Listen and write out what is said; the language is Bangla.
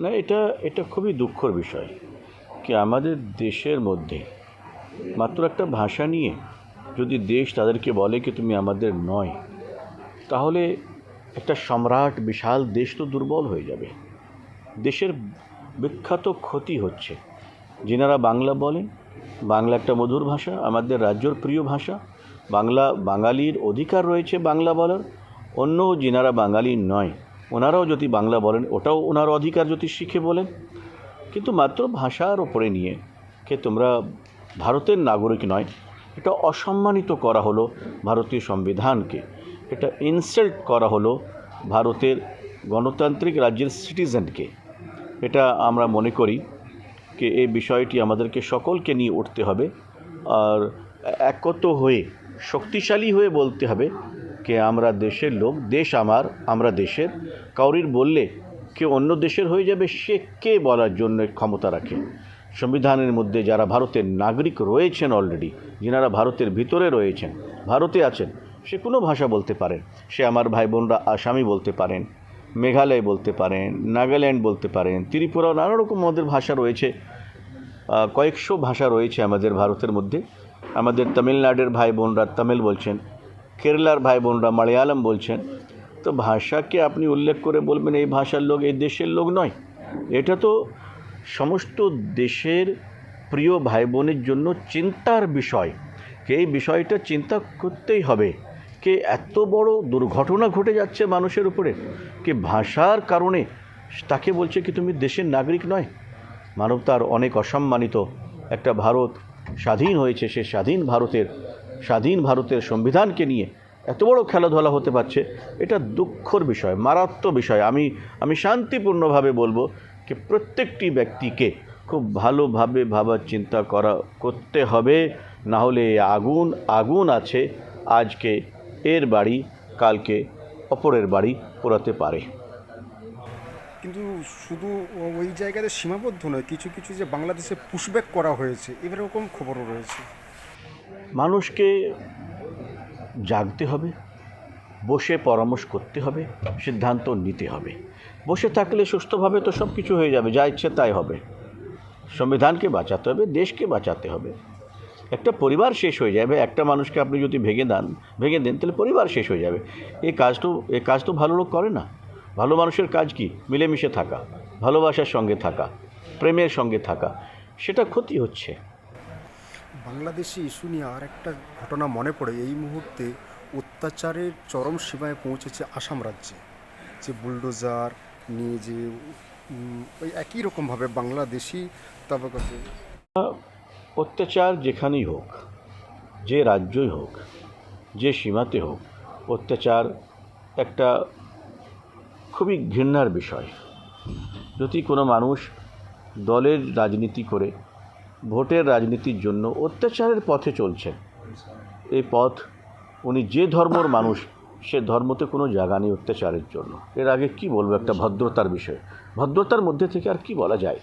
না, এটা এটা খুবই দুঃখর বিষয় কি আমাদের দেশের মধ্যে মাত্র একটা ভাষা নিয়ে যদি দেশ তাদেরকে বলে কি তুমি আমাদের নয়, তাহলে একটা সম্রাট, বিশাল দেশ তো দুর্বল হয়ে যাবে। দেশের বিখ্যাত ক্ষতি হচ্ছে। যেনারা বাংলা বলেন, বাংলা একটা মধুর ভাষা, আমাদের রাজ্যর প্রিয় ভাষা, বাংলা, বাঙালির অধিকার রয়েছে বাংলা বলার। অন্য যেনারা বাঙালি নয় ওনারাও যদি বাংলা বলেন, ওটাও ওনার অধিকার যদি শিখে বলেন। কিন্তু মাত্র ভাষার ওপরে নিয়ে, কে তোমরা ভারতের নাগরিক নয়, এটা অসম্মানিত করা হলো ভারতীয় সংবিধানকে। এটা ইনসাল্ট করা হলো ভারতের গণতান্ত্রিক রাজ্যের সিটিজেনকে এটা আমরা মনে করি যে এই বিষয়টি আমাদেরকে সকলকে নিয়ে উঠতে হবে আর একত হয়ে, শক্তিশালী হয়ে বলতে হবে যে আমরা দেশের লোক, দেশ আমার, আমরা দেশের। কাউরির বললে কেউ অন্য দেশের হয়ে যাবে, সে কে বলার জন্য ক্ষমতা রাখে? সংবিধানের মধ্যে যারা ভারতের নাগরিক রয়েছেন অলরেডি যিনারা ভারতের ভিতরে রয়েছেন, ভারতে আছেন, সে কোনো ভাষা বলতে পারেন। সে আমার ভাই বোনরা আসামি বলতে পারেন, মেঘালয় বলতে পারেন, নাগাল্যান্ড বলতে পারেন, ত্রিপুরা, নানা রকম আমাদের ভাষা রয়েছে। কয়েকশো ভাষা রয়েছে আমাদের ভারতের মধ্যে। আমাদের তামিলনাড়ের ভাই বোনরা তামিল বলছেন। কেরালার ভাই বোনরা মালয়ালম বলছেন, তো ভাষাকে আপনি উল্লেখ করে বলবেন এই ভাষার লোক এই দেশের লোক নয়। এটা তো সমস্ত দেশের প্রিয় ভাই বোনের জন্য চিন্তার বিষয়। এই বিষয়টা চিন্তা করতেই হবে? কে এত বড় দুর্ঘটনা ঘটে যাচ্ছে মানুষের উপরে? কি ভাষার কারণে তাকে বলছে কি তুমি দেশের নাগরিক নয়? মানবতার অনেক অসম্মানিত একটা ভারত স্বাধীন হয়েছে, সে স্বাধীন ভারতের স্বাধীন ভারতের সংবিধানকে নিয়ে এত বড় খেলাধুলা হতে পারছে, এটা দুঃখর বিষয়, মারাত্মক বিষয়। আমি আমি শান্তিপূর্ণভাবে বলব যে প্রত্যেকটি ব্যক্তিকে খুব ভালোভাবে ভাবার চিন্তা করা, করতে হবে, না হলে আগুন আগুন আছে, আজকে এর বাড়ি, কালকে অপরের বাড়ি পোড়াতে পারে। কিন্তু শুধু ওই জায়গাতে সীমাবদ্ধ নয়, কিছু কিছু যে বাংলাদেশে পুশব্যাক করা হয়েছে এরকম খবরও রয়েছে? মানুষকে জাগতে হবে, বসে পরামর্শ করতে হবে, সিদ্ধান্ত নিতে হবে। বসে থাকলে সুস্থভাবে তো সব কিছু হয়ে যাবে, যা ইচ্ছে তাই হবে। সংবিধানকে বাঁচাতে হবে, দেশকে বাঁচাতে হবে। একটা পরিবার শেষ হয়ে যাবে, একটা মানুষকে আপনি যদি ভেঙে দেন ভেঙে দেন, তাহলে পরিবার শেষ হয়ে যাবে। এই কাজ তো এই কাজ তো ভালো লোক করে না। ভালো মানুষের কাজ কি? মিলেমিশে থাকা, ভালোবাসার সঙ্গে থাকা, প্রেমের সঙ্গে থাকা, সেটা ক্ষতি হচ্ছে। বাংলাদেশি ইস্যু নিয়ে আর একটা ঘটনা মনে পড়ে। এই মুহূর্তে অত্যাচারের চরম সীমায় পৌঁছেছে আসাম রাজ্যে। যে বুলডোজার নিয়ে যে ওই একই রকমভাবে বাংলাদেশি তাবকাতে অত্যাচার যেখানেই হোক, যে রাজ্যই হোক, যে সীমাতে হোক, অত্যাচার একটা খুবই ঘৃণার বিষয়। যদি কোনো মানুষ দলের রাজনীতি করে ভোটের রাজনীতির জন্য অত্যাচারের পথে চলছেন। এই পথ উনি যে ধর্মর মানুষ, সে ধর্মতে কোনো জায়গা নেই অত্যাচারের জন্য। এর আগে কি বলব একটা ভদ্রতার বিষয়? ভদ্রতার মধ্যে থেকে আর কি বলা যায়?